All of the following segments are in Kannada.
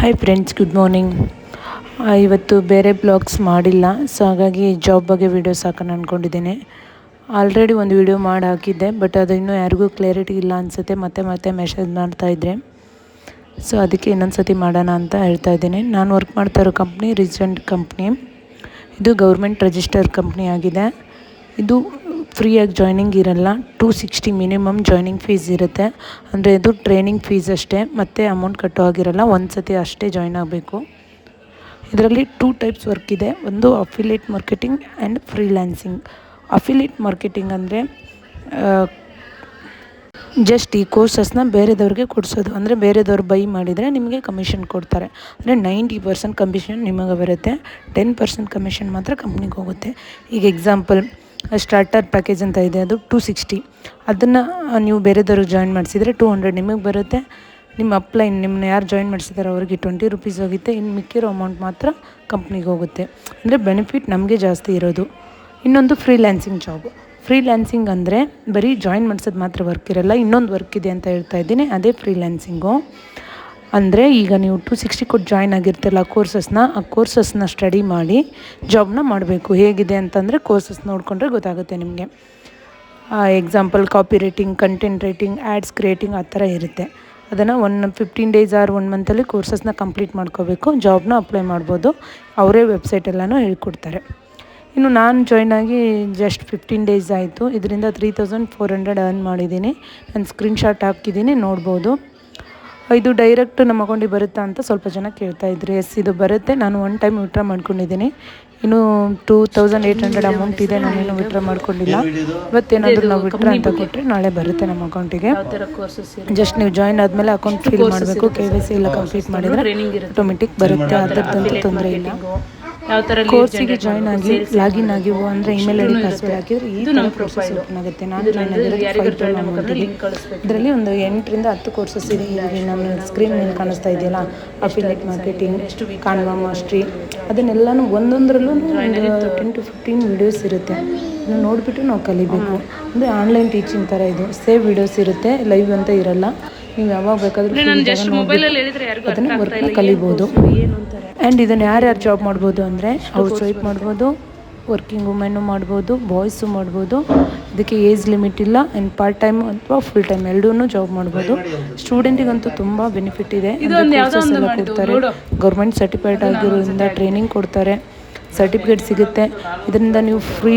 ಹಾಯ್ ಫ್ರೆಂಡ್ಸ್ ಗುಡ್ ಮಾರ್ನಿಂಗ್ ಇವತ್ತು ಬೇರೆ ಬ್ಲಾಗ್ಸ್ ಮಾಡಿಲ್ಲ ಸೊ ಹಾಗಾಗಿ ಜಾಬ್ ಬಗ್ಗೆ ವೀಡಿಯೋಸ್ ಹಾಕೋಣ ಅಂದ್ಕೊಂಡಿದ್ದೀನಿ ಆಲ್ರೆಡಿ ಒಂದು ವಿಡಿಯೋ ಮಾಡಿ ಹಾಕಿದ್ದೆ ಬಟ್ ಅದು ಇನ್ನೂ ಯಾರಿಗೂ ಕ್ಲಾರಿಟಿ ಇಲ್ಲ ಅನಿಸುತ್ತೆ, ಮತ್ತೆ ಮತ್ತೆ ಮೆಸೇಜ್ ಮಾಡ್ತಾಯಿದ್ರೆ ಸೊ ಅದಕ್ಕೆ ಇನ್ನೊಂದು ಸತಿ ಮಾಡೋಣ ಅಂತ ಹೇಳ್ತಾ ಇದ್ದೀನಿ. ನಾನು ವರ್ಕ್ ಮಾಡ್ತಾ ಇರೋ ಕಂಪ್ನಿ ರೀಸೆಂಟ್ ಕಂಪ್ನಿ ಇದು ಗೌರ್ಮೆಂಟ್ ರಿಜಿಸ್ಟರ್ ಕಂಪ್ನಿ ಆಗಿದೆ. ಇದು ಫ್ರೀಯಾಗಿ ಜಾಯ್ನಿಂಗ್ ಇರಲ್ಲ. Two sixty minimum joining fees ಇರುತ್ತೆ. ಅಂದರೆ ಇದು ಟ್ರೈನಿಂಗ್ ಫೀಸ್ ಅಷ್ಟೇ. ಮತ್ತು ಅಮೌಂಟ್ ಕಟ್ಟೋ ಆಗಿರಲ್ಲ ಒಂದು ಸತಿ ಅಷ್ಟೇ ಜಾಯ್ನ್ ಆಗಬೇಕು. ಇದರಲ್ಲಿ ಟೂ ಟೈಪ್ಸ್ ವರ್ಕ್ ಇದೆ. ಒಂದು affiliate marketing and freelancing. Affiliate marketing ಅಂದರೆ ಜಸ್ಟ್ ಈ ಕೋರ್ಸಸ್ನ ಬೇರೆದವ್ರಿಗೆ ಕೊಡಿಸೋದು. ಅಂದರೆ ಬೇರೆದವ್ರು ಬೈ ಮಾಡಿದರೆ ನಿಮಗೆ ಕಮಿಷನ್ ಕೊಡ್ತಾರೆ. ಅಂದರೆ ನೈಂಟಿ ಪರ್ಸೆಂಟ್ ಕಮಿಷನ್ ನಿಮಗೆ ಬರುತ್ತೆ. ಟೆನ್ ಪರ್ಸೆಂಟ್ ಕಮಿಷನ್ ಮಾತ್ರ ಕಂಪ್ನಿಗೆ ಹೋಗುತ್ತೆ. ಈಗ ಎಕ್ಸಾಂಪಲ್ ಸ್ಟಾರ್ಟರ್ ಪ್ಯಾಕೇಜ್ ಅಂತ ಇದೆ, ಅದು ಟೂ ಸಿಕ್ಸ್ಟಿ ಅದನ್ನು ನೀವು ಬೇರೆದವ್ರಿಗೆ ಜಾಯಿನ್ ಮಾಡಿಸಿದರೆ ಟೂ ಹಂಡ್ರೆಡ್ ನಿಮಗೆ ಬರುತ್ತೆ. ನಿಮ್ಮ ಅಪ್ಲೈನ್ ನಿಮ್ಮನ್ನ ಯಾರು ಜಾಯಿನ್ ಮಾಡಿಸಿದಾರೆ ಅವರಿಗೆ ಟ್ವೆಂಟಿ ರುಪೀಸ್ ಹೋಗುತ್ತೆ. ಇನ್ನು ಮಿಕ್ಕಿರೋ ಅಮೌಂಟ್ ಮಾತ್ರ ಕಂಪ್ನಿಗೆ ಹೋಗುತ್ತೆ. ಅಂದರೆ ಬೆನಿಫಿಟ್ ನಮಗೆ ಜಾಸ್ತಿ ಇರೋದು. ಇನ್ನೊಂದು ಫ್ರೀಲ್ಯಾನ್ಸಿಂಗ್ ಜಾಬ್ ಫ್ರೀಲ್ಯಾನ್ಸಿಂಗ್ ಅಂದರೆ ಬರೀ ಜಾಯಿನ್ ಮಾಡಿಸೋದು ಮಾತ್ರ ವರ್ಕ್ ಇರಲ್ಲ, ಇನ್ನೊಂದು ವರ್ಕ್ ಇದೆ ಅಂತ ಹೇಳ್ತಾ ಇದ್ದೀನಿ, ಅದೇ ಫ್ರೀಲ್ಯಾನ್ಸಿಂಗು ಅಂದರೆ ಈಗ ನೀವು ಟು ಸಿಕ್ಸ್ಟಿ ಕೊಟ್ಟು ಜಾಯ್ನ್ ಆಗಿರ್ತಿಲ್ಲ ಕೋರ್ಸಸ್ನ ಆ ಕೋರ್ಸಸ್ನ ಸ್ಟಡಿ ಮಾಡಿ ಜಾಬ್ನ ಮಾಡಬೇಕು. ಹೇಗಿದೆ ಅಂತಂದರೆ ಕೋರ್ಸಸ್ ನೋಡಿಕೊಂಡ್ರೆ ಗೊತ್ತಾಗುತ್ತೆ ನಿಮಗೆ. Example copy writing content writing ads creating ಆ ಥರ ಇರುತ್ತೆ. ಅದನ್ನು one fifteen days or one ಮಂತಲ್ಲಿ ಕೋರ್ಸಸ್ನ ಕಂಪ್ಲೀಟ್ ಮಾಡ್ಕೋಬೇಕು. ಜಾಬ್ನ ಅಪ್ಲೈ ಮಾಡ್ಬೋದು. ಅವರೇ ವೆಬ್ಸೈಟ್ ಎಲ್ಲನೂ ಹೇಳ್ಕೊಡ್ತಾರೆ. ಇನ್ನು ನಾನು ಜಾಯ್ನ್ ಆಗಿ ಜಸ್ಟ್ ಫಿಫ್ಟೀನ್ ಡೇಸ್ ಆಯಿತು. ಇದರಿಂದ three thousand four hundred earn ಮಾಡಿದ್ದೀನಿ. ನಾನು ಸ್ಕ್ರೀನ್ಶಾಟ್ ಹಾಕಿದ್ದೀನಿ, ನೋಡ್ಬೋದು. ಇದು ಡೈರೆಕ್ಟ್ ನಮ್ಮ ಅಕೌಂಟಿಗೆ ಬರುತ್ತಾ ಅಂತ ಸ್ವಲ್ಪ ಜನ ಕೇಳ್ತಾ ಇದ್ರಿ. ಎಸ್ ಇದು ಬರುತ್ತೆ. ನಾನು ಒನ್ ಟೈಮ್ ವಿಡ್ರಾ ಮಾಡ್ಕೊಂಡಿದ್ದೀನಿ. ಇನ್ನು two thousand eight hundred amount ಇದೆ. ನಾನೇನು ವಿಡ್ರಾ ಮಾಡ್ಕೊಂಡಿಲ್ಲ. ಇವತ್ತೇನಾದರೂ ನಾವು ವಿಡ್ರಾ ಅಂತ ಕೊಟ್ಟರೆ ನಾಳೆ ಬರುತ್ತೆ ನಮ್ಮ ಅಕೌಂಟಿಗೆ. ಜಸ್ಟ್ ನೀವು ಜಾಯಿನ್ ಆದಮೇಲೆ ಅಕೌಂಟ್ ಫಿಲ್ ಮಾಡಬೇಕು. ಕೆ ವೈ ಸಿ ಎಲ್ಲ ಕಂಪ್ಲೀಟ್ ಮಾಡಿದರೆ ಆಟೋಮೆಟಿಕ್ ಬರುತ್ತೆ. ಅದರದ್ದಂತೂ ತೊಂದರೆ ಇಲ್ಲ. ಯಾವ ಥರ ಕೋರ್ಸಿಗೆ ಜಾಯ್ನ್ ಆಗಿ ಲಾಗಿನ್ ಆಗಿ ಅಂದರೆ ಇಮೇಲ್ ಐಡಿ ಪಾಸ್ವರ್ಡ್ ಹಾಕಿದ್ರೆ ಈ ನಮ್ಮ ಪ್ರೊಫೈಲ್ ಓಪನ್ ಆಗುತ್ತೆ. ನಾನು ಜಾಯ್ನ್ ಆಗಿರೋದು ಅಮೌಂಟಿಗೆ ಇದರಲ್ಲಿ ಒಂದು ಎಂಟರಿಂದ ಹತ್ತು ಕೋರ್ಸಸ್ ಇದೆ. ಇಲ್ಲಿ ನಮ್ಮ ಸ್ಕ್ರೀನ್ ಮೇಲೆ ಕಾಣಿಸ್ತಾ ಇದೆಯಲ್ಲ? ಅಫಿಲೇಟ್ ಮಾರ್ಕೆಟಿಂಗ್ ಕಾನ್ವಾ ಮಾಸ್ಟ್ರಿ ಅದನ್ನೆಲ್ಲನೂ ಒಂದೊಂದರಲ್ಲೂ ಒಂದು ಟೆನ್ ಟು ಫಿಫ್ಟೀನ್ ವೀಡಿಯೋಸ್ ಇರುತ್ತೆ. ನೋಡಿಬಿಟ್ಟು ನಾವು ಕಲಿಬೇಕು. ಅಂದರೆ ಆನ್ಲೈನ್ ಟೀಚಿಂಗ್ ಥರ ಇದು. ಸೇವ್ ವೀಡಿಯೋಸ್ ಇರುತ್ತೆ. ಲೈವ್ ಅಂತ ಇರಲ್ಲ. ನೀವು ಯಾವಾಗ ಬೇಕಾದರೂ ಅದನ್ನು ವರ್ಕ್ನ ಕಲಿಬೋದು. ಆ್ಯಂಡ್ ಇದನ್ನು ಯಾರ್ಯಾರು ಜಾಬ್ ಮಾಡ್ಬೋದು ಅಂದರೆ ಹೌಸ್ ವೈಫ್ ಮಾಡ್ಬೋದು ವರ್ಕಿಂಗ್ ವುಮೆನ್ನು ಮಾಡ್ಬೋದು ಬಾಯ್ಸು ಮಾಡ್ಬೋದು. ಇದಕ್ಕೆ ಏಜ್ ಲಿಮಿಟ್ ಇಲ್ಲ ಆ್ಯಂಡ್ ಪಾರ್ಟ್ ಟೈಮ್ ಅಥವಾ ಫುಲ್ ಟೈಮ್ ಎರಡೂ ಜಾಬ್ ಮಾಡ್ಬೋದು. ಸ್ಟೂಡೆಂಟಿಗಂತೂ ತುಂಬ ಬೆನಿಫಿಟ್ ಇದೆ. ಕೊಡ್ತಾರೆ. ಗೌರ್ಮೆಂಟ್ ಸರ್ಟಿಫೈಡ್ ಆಗಿರೋದ್ರಿಂದ ಟ್ರೈನಿಂಗ್ ಕೊಡ್ತಾರೆ. ಸರ್ಟಿಫಿಕೇಟ್ ಸಿಗುತ್ತೆ. ಇದರಿಂದ ನೀವು ಫ್ರೀ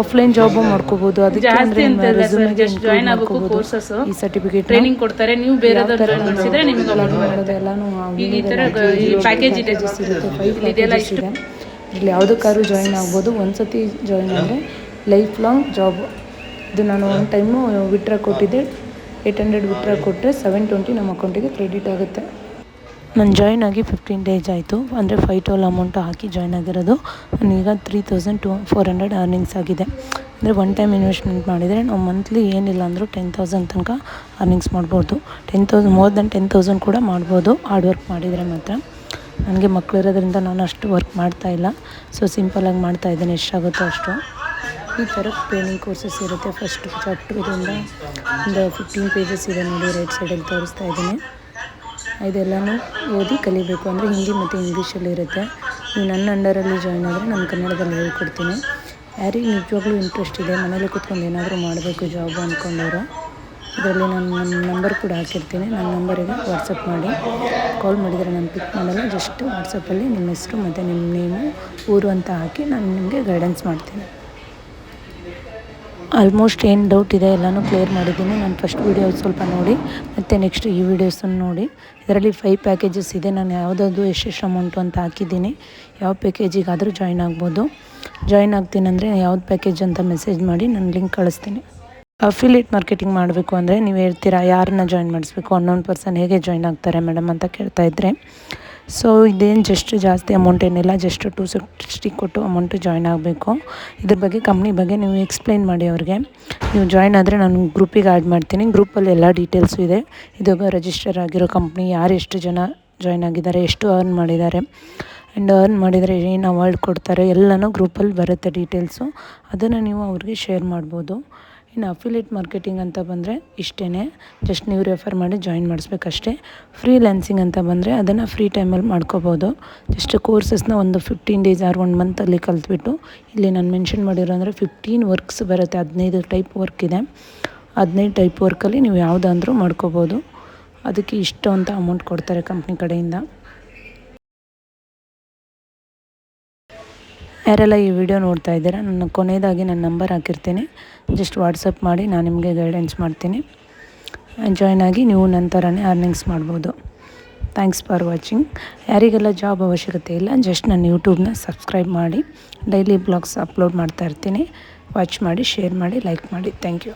ಆಫ್ಲೈನ್ ಜಾಬು ಮಾಡ್ಕೋಬಹುದು ಅದಕ್ಕೆ ಅಂದರೆ ನಿಮ್ಮ ರೆಸ್ಯೂಮೆಗೆ ಜಾಯ್ನ್ ಆಗಬೇಕು ಕೋರ್ಸಸ್ ಈ ಸರ್ಟಿಫಿಕೇಟ್ ಟ್ರೈನಿಂಗ್ ಕೊಡ್ತಾರೆ. ನೀವು ಬೇರೆ ಈ ಪ್ಯಾಕೇಜ್ ಇದೆ ಇರುತ್ತೆ ಫೈವ್ ಇದೆಲ್ಲ ಪ್ಯಾಕೇಜಸ್ ಇದೆ. ಇಲ್ಲಿ ಯಾವುದಕ್ಕಾದ್ರೂ ಜಾಯಿನ್ ಆಗ್ಬೋದು. ಒಂದ್ಸತಿ ಜಾಯಿನ್ ಆದರೆ ಲೈಫ್ ಲಾಂಗ್ ಜಾಬ್ ಇದು ನಾನು ಒನ್ ಟೈಮು ವಿಟ್ರಾ ಕೊಟ್ಟಿದ್ದೆ. ಏಯ್ಟ್ ಹಂಡ್ರೆಡ್ ವಿಟ್ರಾ ಕೊಟ್ಟರೆ ಸೆವೆನ್ ಟ್ವೆಂಟಿ ನಮ್ಮ ಅಕೌಂಟಿಗೆ ಕ್ರೆಡಿಟ್ ಆಗುತ್ತೆ. ನಾನು ಜಾಯ್ನ್ ಆಗಿ ಫಿಫ್ಟೀನ್ ಡೇಸ್ ಆಯಿತು. ಅಂದರೆ ಫೈವ್ ಟೋಲ್ ಅಮೌಂಟ್ ಹಾಕಿ ಜಾಯ್ನ್ ಆಗಿರೋದು. ನಾನೀಗ three thousand two four hundred earnings ಆಗಿದೆ. ಅಂದರೆ ಒನ್ ಟೈಮ್ ಇನ್ವೆಸ್ಟ್ಮೆಂಟ್ ಮಾಡಿದರೆ ನಾವು ಮಂತ್ಲಿ ಏನಿಲ್ಲ ಅಂದರೂ ಟೆನ್ ತೌಸಂಡ್ ತನಕ ಅರ್ನಿಂಗ್ಸ್ ಮಾಡ್ಬೋದು. Ten thousand more than ten thousand ಕೂಡ ಮಾಡ್ಬೋದು. ಹಾರ್ಡ್ ವರ್ಕ್ ಮಾಡಿದರೆ ಮಾತ್ರ. ನನಗೆ ಮಕ್ಕಳು ಇರೋದ್ರಿಂದ ನಾನು ಅಷ್ಟು ವರ್ಕ್ ಮಾಡ್ತಾ ಇಲ್ಲ. ಸೊ ಸಿಂಪಲಾಗಿ ಮಾಡ್ತಾ ಇದ್ದೇನೆ. ಎಷ್ಟಾಗುತ್ತೋ ಅಷ್ಟು. ಈ ಥರ ಟ್ರೈನಿಂಗ್ ಕೋರ್ಸಸ್ ಇರುತ್ತೆ. ಫಸ್ಟ್ ಚಾಪ್ಟರ್ ಇದರಿಂದ ಒಂದು ಫಿಫ್ಟೀನ್ ಪೇಜಸ್ ಇದೆ ನೋಡಿ ರೈಟ್ ಸೈಡಲ್ಲಿ ತೋರಿಸ್ತಾ ಇದ್ದೀನಿ. ಇದೆಲ್ಲನೂ ಓದಿ ಕಲಿಬೇಕು. ಅಂದರೆ ಹಿಂದಿ ಮತ್ತು ಇಂಗ್ಲೀಷಲ್ಲಿ ಇರುತ್ತೆ. ನೀವು ನನ್ನ ಅಂಡರಲ್ಲಿ ಜಾಯ್ನ್ ಆದರೆ ನಾನು ಕನ್ನಡದಲ್ಲಿ ಹೇಳ್ಕೊಡ್ತೀನಿ. ಯಾರಿಗೆ ನಿಜವಾಗ್ಲೂ ಇಂಟ್ರೆಸ್ಟ್ ಇದೆ, ಮನೇಲಿ ಕೂತ್ಕೊಂಡು ಏನಾದರೂ ಮಾಡಬೇಕು ಜಾಬ್ ಅಂದ್ಕೊಂಡವರು ಇದರಲ್ಲಿ ನಾನು ನನ್ನ ನಂಬರ್ ಕೂಡ ಹಾಕಿರ್ತೀನಿ. ನನ್ನ ನಂಬರಿಗೆ ವಾಟ್ಸಪ್ ಮಾಡಿ. ಕಾಲ್ ಮಾಡಿದರೆ ನಾನು ಪಿಕ್ ಮಾಡಲ್ಲ ಜಸ್ಟ್ ವಾಟ್ಸಪ್ಪಲ್ಲಿ ನಿಮ್ಮ ಹೆಸರು ಮತ್ತು ನಿಮ್ಮ ನೇಮು ಊರು ಅಂತ ಹಾಕಿ ನಾನು ನಿಮಗೆ ಗೈಡೆನ್ಸ್ ಮಾಡ್ತೀನಿ. ಆಲ್ಮೋಸ್ಟ್ ಏನು ಡೌಟ್ ಇದೆ ಎಲ್ಲನೂ ಕ್ಲಿಯರ್ ಮಾಡಿದ್ದೀನಿ. ನಾನು ಫಸ್ಟ್ ವೀಡಿಯೋ ಸ್ವಲ್ಪ ನೋಡಿ, ಮತ್ತು ನೆಕ್ಸ್ಟ್ ಈ ವೀಡಿಯೋಸನ್ನು ನೋಡಿ. ಇದರಲ್ಲಿ ಫೈವ್ ಪ್ಯಾಕೇಜಸ್ ಇದೆ. ನಾನು ಯಾವುದಾದ್ರು ಎಷ್ಟೆಷ್ಟು ಅಮೌಂಟು ಅಂತ ಹಾಕಿದ್ದೀನಿ. ಯಾವ ಪ್ಯಾಕೇಜಿಗಾದರೂ ಜಾಯ್ನ್ ಆಗ್ಬೋದು. ಜಾಯ್ನ್ ಆಗ್ತೀನಿ ಅಂದರೆ ಯಾವ್ದು ಪ್ಯಾಕೇಜ್ ಅಂತ ಮೆಸೇಜ್ ಮಾಡಿ ನಾನು ಲಿಂಕ್ ಕಳಿಸ್ತೀನಿ. ಅಫಿಲಿಯೇಟ್ ಮಾರ್ಕೆಟಿಂಗ್ ಮಾಡಬೇಕು ಅಂದರೆ ನೀವು ಹೇಳ್ತೀರಾ, ಯಾರನ್ನ ಜಾಯ್ನ್ ಮಾಡಿಸ್ಬೇಕು ಹನ್ನೊಂದು ಪರ್ಸನ್ ಹೇಗೆ ಜಾಯ್ನ್ ಆಗ್ತಾರೆ ಮೇಡಮ್ ಅಂತ ಕೇಳ್ತಾ ಇದ್ದರೆ ಸೊ ಇದೇನು ಜಸ್ಟ್ ಜಾಸ್ತಿ ಅಮೌಂಟ್ ಏನಿಲ್ಲ ಜಸ್ಟ್ ಟು ಸಿಕ್ಸ್ಟಿ ಕೊಟ್ಟು ಅಮೌಂಟು ಜಾಯ್ನ್ ಆಗಬೇಕು. ಇದ್ರ ಬಗ್ಗೆ ಕಂಪ್ನಿ ಬಗ್ಗೆ ನೀವು ಎಕ್ಸ್ಪ್ಲೈನ್ ಮಾಡಿ ಅವ್ರಿಗೆ. ನೀವು ಜಾಯ್ನ್ ಆದರೆ ನಾನು ಗ್ರೂಪಿಗೆ ಆ್ಯಡ್ ಮಾಡ್ತೀನಿ. ಗ್ರೂಪಲ್ಲಿ ಎಲ್ಲ ಡೀಟೇಲ್ಸು ಇದೆ. ಇದು ರಿಜಿಸ್ಟರ್ ಆಗಿರೋ ಕಂಪ್ನಿ ಯಾರು ಎಷ್ಟು ಜನ ಜಾಯ್ನ್ ಆಗಿದ್ದಾರೆ, ಎಷ್ಟು ಅರ್ನ್ ಮಾಡಿದ್ದಾರೆ. ಆ್ಯಂಡ್ ಅರ್ನ್ ಮಾಡಿದರೆ ಏನು ಅವಾರ್ಡ್ ಕೊಡ್ತಾರೆ, ಎಲ್ಲನೂ ಗ್ರೂಪಲ್ಲಿ ಬರುತ್ತೆ ಡೀಟೇಲ್ಸು ಅದನ್ನು ನೀವು ಅವ್ರಿಗೆ ಶೇರ್ ಮಾಡ್ಬೋದು. ಇನ್ನು ಅಫಿಲೇಟ್ ಮಾರ್ಕೆಟಿಂಗ್ ಅಂತ ಬಂದರೆ ಇಷ್ಟೇ ಜಸ್ಟ್ ನೀವು ರೆಫರ್ ಮಾಡಿ ಜಾಯಿನ್ ಮಾಡಿಸ್ಬೇಕಷ್ಟೇ. ಫ್ರೀ ಲ್ಯಾನ್ಸಿಂಗ್ ಅಂತ ಬಂದರೆ ಅದನ್ನು ಫ್ರೀ ಟೈಮಲ್ಲಿ ಮಾಡ್ಕೋಬೋದು. ಜಸ್ಟ್ ಕೋರ್ಸಸ್ನ ಒಂದು ಫಿಫ್ಟೀನ್ ಡೇಸ್ ಆರ್ ಒನ್ ಮಂತಲ್ಲಿ ಕಲ್ತ್ಬಿಟ್ಟು, ಇಲ್ಲಿ ನಾನು ಮೆನ್ಷನ್ ಮಾಡಿರೋ ಅಂದರೆ ಫಿಫ್ಟೀನ್ ವರ್ಕ್ಸ್ ಬರುತ್ತೆ. ಹದಿನೈದು ಟೈಪ್ ವರ್ಕ್ ಇದೆ. ಹದಿನೈದು ಟೈಪ್ ವರ್ಕಲ್ಲಿ ನೀವು ಯಾವುದಂದ್ರೂ ಮಾಡ್ಕೋಬೋದು. ಅದಕ್ಕೆ ಇಷ್ಟು ಅಂತ ಅಮೌಂಟ್ ಕೊಡ್ತಾರೆ ಕಂಪ್ನಿ ಕಡೆಯಿಂದ. ಯಾರೆಲ್ಲ ಈ ವಿಡಿಯೋ ನೋಡ್ತಾ ಇದ್ದೀರಾ, ನನ್ನ ಕೊನೆಯದಾಗಿ ನನ್ನ ನಂಬರ್ ಹಾಕಿರ್ತೀನಿ. ಜಸ್ಟ್ ವಾಟ್ಸಪ್ ಮಾಡಿ, ನಾನು ನಿಮಗೆ ಗೈಡೆನ್ಸ್ ಮಾಡ್ತೀನಿ. ಜಾಯ್ನ್ ಆಗಿ ನೀವು ನನ್ನ ಥರನೇ ಅರ್ನಿಂಗ್ಸ್ ಮಾಡ್ಬೋದು. ಥ್ಯಾಂಕ್ಸ್ ಫಾರ್ ವಾಚಿಂಗ್ ಯಾರಿಗೆಲ್ಲ ಜಾಬ್ ಅವಶ್ಯಕತೆ ಇಲ್ಲ ಜಸ್ಟ್ ನನ್ನ ಯೂಟ್ಯೂಬ್ನ ಸಬ್ಸ್ಕ್ರೈಬ್ ಮಾಡಿ. ಡೈಲಿ ಬ್ಲಾಗ್ಸ್ ಅಪ್ಲೋಡ್ ಮಾಡ್ತಾ ಇರ್ತೀನಿ. ವಾಚ್ ಮಾಡಿ ಶೇರ್ ಮಾಡಿ ಲೈಕ್ ಮಾಡಿ. Thank you